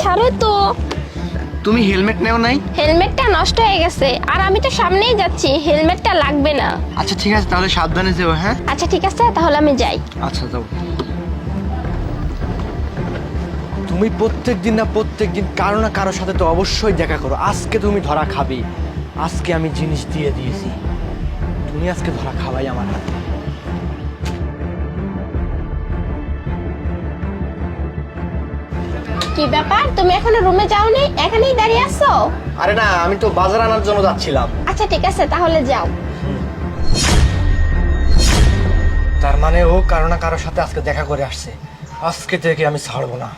ছাড়ো তো। তুমি হেলমেট নেও নাই? হেলমেটটা নষ্ট হয়ে গেছে। আর আমি তো সামনেই যাচ্ছি হেলমেটটা লাগবে না। আচ্ছা ঠিক আছে তাহলে সাবধানে যেও হ্যাঁ? আচ্ছা ঠিক আছে তাহলে আমি যাই। আচ্ছা যাও। তুমি প্রত্যেক দিন না প্রত্যেক দিন কারও না কারোর সাথে তো অবশ্যই দেখা করো। আজকে তুমি ধরা খাবে। আজকে আমি জিনিস দিয়ে দিয়েছি। তুমি আজকে ধরা খাওয়াই আমার হাতে। কি ব্যাপার? তুমি এখনও রুমে যাওনি? এখানেই দাঁড়িয়ে আছো? আরে না আমি তো বাজার আনার জন্য যাচ্ছিলাম। আচ্ছা ঠিক আছে তাহলে যাও। তার মানে ও কারও না কারোর সাথে আজকে দেখা করে আসছে। আজকে থেকে আমি ছাড়বো না।